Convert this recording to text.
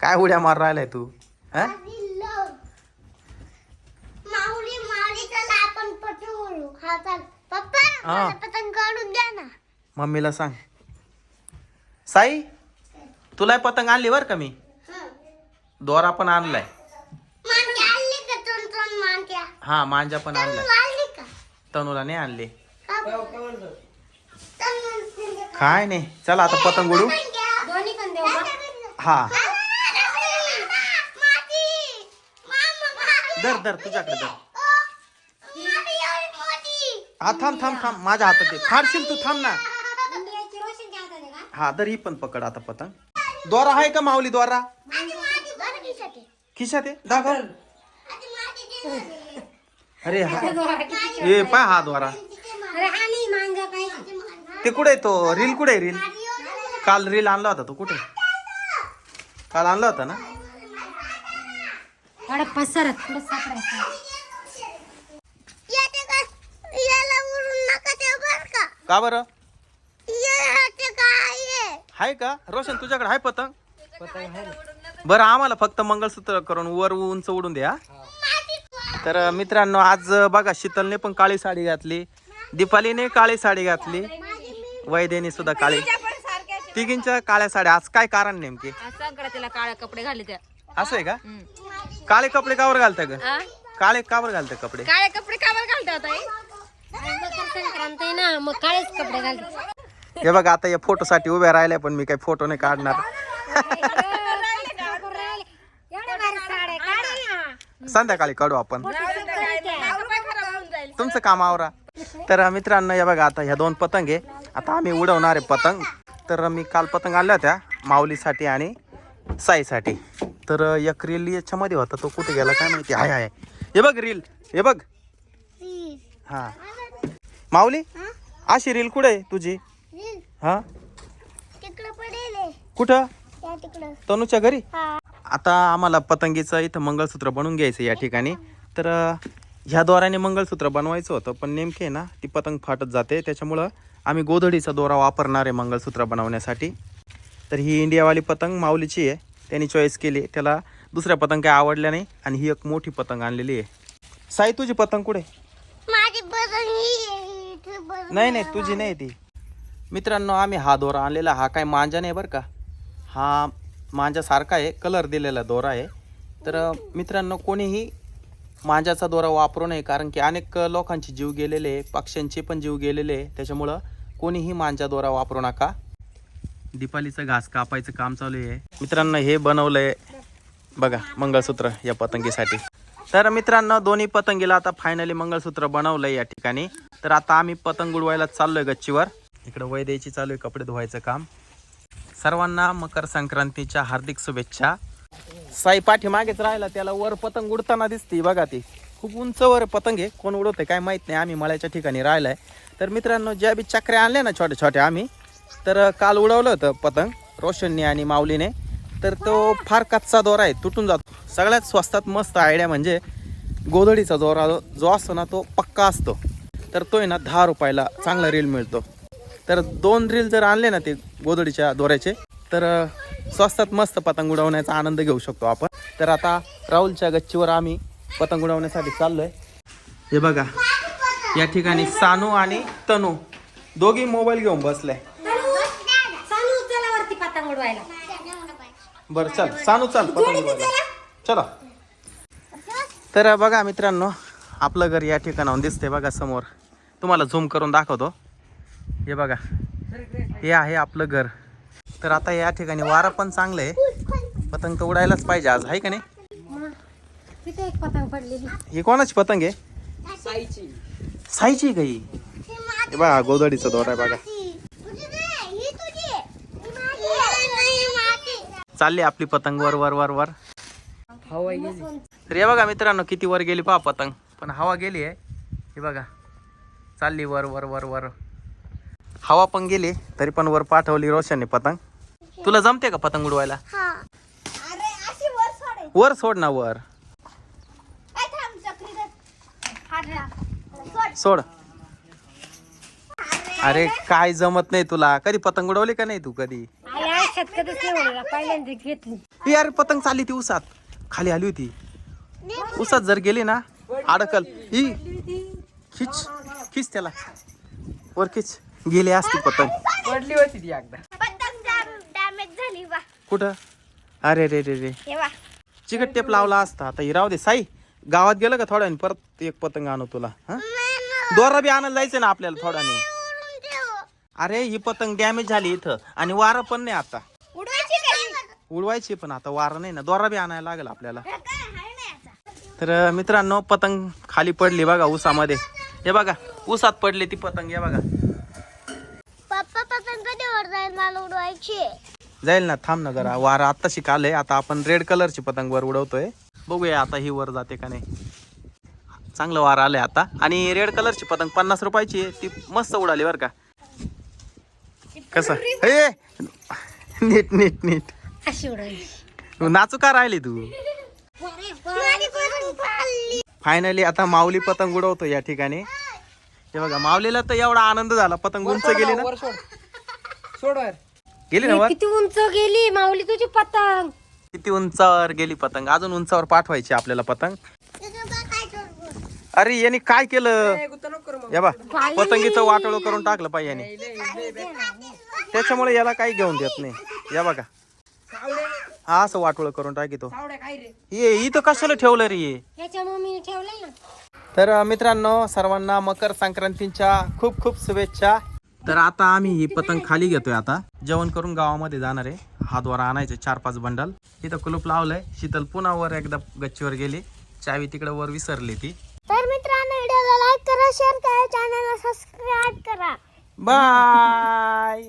काय उड्या मार राहिलाय तू? हा? माऊली माऊली चला आपण पटवू हा चाल. पप्पा हा. मला पतंग काढून द्या ना. मम्मीला सांग. साई तुला पतंग आणली बर का मी? दोरा पण आणलाय. मानक्या आणली का? दोन दोन मानक्या हा मांजा पण आणलाय. आणली का? तनुला नाही आणले. बरं? काय नाही. चला आता पतंग उडू. दोन्ही पण देऊ हा. धर धर दर तुझ्याकडे धर. हा थांब थांब थांब. माझ्या हातात दे. फाडशील तू थांब ना. हा दर ही पण पकड आता पतंग. द्वारा आहे का माऊली द्वारा? खिशात आहे? दाखव. अरे हा. ए पाय हा द्वारा. ते कुठे आहे तो? रील कुठे आहे रील? काल रील आणला होता तो कुठे? काल आणला होता ना? पसरत पुढे सापडायचं. येते का? याला उडून नका ते बरं का. का बरं? येते का ये आहे? का? रोशन तुझ्याकडे आहे पतंग? बरं आम्हाला फक्त मंगळसूत्र करून वर उंच उडून द्या. तर मित्रांनो आज बघा शीतलने पण काळी साडी घातली. दीपालीने काळी साडी घातली. वैद्यने सुद्धा काळी. तिघींच्या काळ्या साड्या. आज काय कारण नेमके? आज संक्रांतीला काळे कपडे घाली त्या. असं आहे का? काळे कपडे कावर घालता ग आ? काळे कावर घालता कपडे. काळे कपडे का बरं घालते आता हे? मकर संक्रांत आहे ना मग काळेच कपडे घालते. हे बघा आता या फोटो साठी उभ्या राहिल्या पण मी काही फोटो नाही काढणार. एवढ्या भारी साड्या काढा. ना संध्याकाळी काढू आपण. तुमचं काम आवरा. तर मित्रांनो हे बघा आता ह्या दोन पतंग आहे. आता आम्ही उडवणार आहे पतंग. तर मी काल पतंग आणल्या होत्या माऊलीसाठी आणि साईसाठी. तर एक रील याच्यामध्ये होता तो कुठे गेला काय माहिती? हाय हाय. हे बघ रील हे बघ. हा. माऊली अशी रील कुठे आहे तुझी? हा? आहे. कुठं? तनूच्या घरी? हा. आता आम्हाला पतंगीचं इथं मंगळसूत्र बनवून घ्यायचं या ठिकाणी. तर ह्या दोऱ्याने मंगळसूत्र बनवायचं होतं पण नेमके ना ती पतंग फाटत जाते. त्याच्यामुळं आम्ही गोधडीचा दोरा वापरणार आहे मंगळसूत्र बनवण्यासाठी. तर ही इंडियावाली पतंग माऊलीची आहे. त्यांनी चॉईस केली. त्याला दुसऱ्या पतंग काही आवडल्या नाही आणि ही एक मोठी पतंग आणलेली आहे. साई तुझी पतंग कुठे? ही नाही नाही तुझी नाही ती. मित्रांनो आम्ही हा दोरा आणलेला. हा काय मांजा नाही बरं का? हा मांजासारखा आहे कलर दिलेला दोरा आहे. तर मित्रांनो कोणीही मांजाचा दोरा वापरू नये कारण की अनेक लोकांचे जीव गेलेले पक्ष्यांचे पण जीव गेलेले आहे. त्याच्यामुळं कोणीही मांजा दोरा वापरू नका. दीपालीचं घास कापायचं काम चालू आहे. मित्रांनो हे बनवलंय बघा मंगळसूत्र या पतंगीसाठी. तर मित्रांनो दोन्ही पतंगीला आता फायनली मंगळसूत्र बनवलंय या ठिकाणी. तर आता आम्ही पतंग उडवायला चाललोय गच्चीवर. इकडं वय द्यायची चालू आहे कपडे धुवायचं काम. सर्वांना मकर संक्रांतीच्या हार्दिक शुभेच्छा. साई पाठीमागेच राहिला त्याला वर पतंग उडताना दिसते बघा ती. खूप उंच वर पतंग आहे कोण उडवते काय माहीत नाही आम्ही मळ्याच्या ठिकाणी राहिलाय. तर मित्रांनो ज्या बी चक्र्या आणल्या ना छोट्या छोट्या आम्ही तर काल उडवलं होतं पतंग रोशनने आणि माऊलीने. तर तो फार कच्चा दोरा आहे तुटून जातो. सगळ्यात स्वस्तात मस्त आयडिया म्हणजे गोधडीचा दोरा जो असतो ना तो पक्का असतो. तर तो आहे ना दहा रुपयाला चांगला रील मिळतो. तर दोन रील जर आणले ना ते गोधडीच्या दोऱ्याचे तर स्वस्तात मस्त पतंग उडवण्याचा आनंद घेऊ शकतो आपण. तर आता राहुलच्या गच्चीवर आम्ही पतंग उडवण्यासाठी चाललो आहे हे बघा या ठिकाणी सानू आणि तनू दोघी मोबाईल घेऊन बसले. पतंग उडवायला बरं चल सानू चल पतंग उडवायला चला. तर बघा मित्रांनो आपलं घर या ठिकाणाहून दिसतंय बघा समोर. तुम्हाला झूम करून दाखवतो. हे बघा हे आहे आपलं घर. तर आता या ठिकाणी वारं पण चांगलं आहे. पतंग तर उडायलाच पाहिजे आज आहे का नाही? पतंग पडलेली ही कोणाची पतंग आहे? साईची. का ही? हे बघा गोदडीचा दोरा आहे बघा तुझी नाही, ही तुझी आहे. ही माझी आहे. नाही, माझी. चालली आपली पतंग वर वर वर वर. तर हे बघा मित्रांनो किती वर गेली पहा पतंग. पण हवा गेली आहे. हे बघा. चालली वर वर वर वर. हवा पण गेली तरी पण वर पाठवली रोशनने पतंग. तुला जमते का पतंग उडवायला? हा. अरे, अशी वर सोड ना वर. सोड. अरे. काय जमत नाही तुला. कधी पतंग उडवली का नाही तू कधी? आल्या आयुष्यात कधीच नाही उडवला पहिल्यांदा घेतली ही यार पतंग चालली ती उसात. खाली आली होती. उसात जर गेली ना अडकल. ही खिच खिच त्याला. वर खिच. गेली असती पतंग. पडली होती ती एकदा. पतंग डॅमेज झाली बा. कुठं? अरे रे रे रे. हे चिकट टेप लावला असता. आता ही राहू दे. साई गावात गेलं का थोड्याने? परत एक पतंग आणू तुला हा? दोरा बी आणायला जायचं ना आपल्याला थोड्याने. अरे ही पतंग डॅमेज झाली इथं. आणि वारं पण नाही आता. उडवायची पण आता वारं नाही ना. दोरा बी आणायला लागेल आपल्याला. आता तर मित्रांनो पतंग खाली पडली बघा ऊसामध्ये हे बघा ऊसात पडली ती पतंग हे बघा. पप्पा पतंग जाईल मला उडवायची? जाईल ना थांब ना जरा. वारं आत्ताशी आलंय आता आपण रेड कलरची पतंग वर उडवतोय. बघूया आता ही वर जाते का नाही. चांगलं वारं आलंय आता. आणि रेड कलरची पतंग पन्नास रुपयाची आहे. ती मस्त उडाली बरं का. कसं? हे नीट नीट नीट. अशी नाचू का राहिली तू. फायनली आता माऊली पतंग उडवतो या ठिकाणी. हे बघा माऊलीला तर एवढा आनंद झाला. पतंग उंच गेली ना? वर सोड. सोड वर. गेली ना वर? किती उंच गेली माऊली तुझी पतंग. किती उंचावर गेली पतंग? अजून उंचावर पाठवायची आपल्याला पतंग? अरे याने काय केलं? ए, गुत्ता नको करू मग. या बा पतंगीचं वाटोळ करून टाकलं पाहिजे. त्याच्यामुळे याला काही घेऊन देत नाही. या बघा. हा असं वाटोळ करून टाकी तो. सावड्या काय रे? ये इथं कशाला ठेवलं रे ये? याच्या मम्मीने ठेवलंय ना. तर मित्रांनो सर्वांना मकर संक्रांतीच्या खूप खूप शुभेच्छा. तर आता आम्ही ही पतंग खाली घेतोय आता. जेवण करून गावामध्ये जाणार आहे. हा द्वारा आणायचे चार पाच बंडल. इथं कुलूप लावलंय. शीतल पुन्हा वर एकदा गच्चीवर गेली. चावी तिकडे वर विसरली ती. तर मित्रांनो व्हिडिओला लाईक करा शेअर करा चॅनलला सबस्क्राईब करा. बाय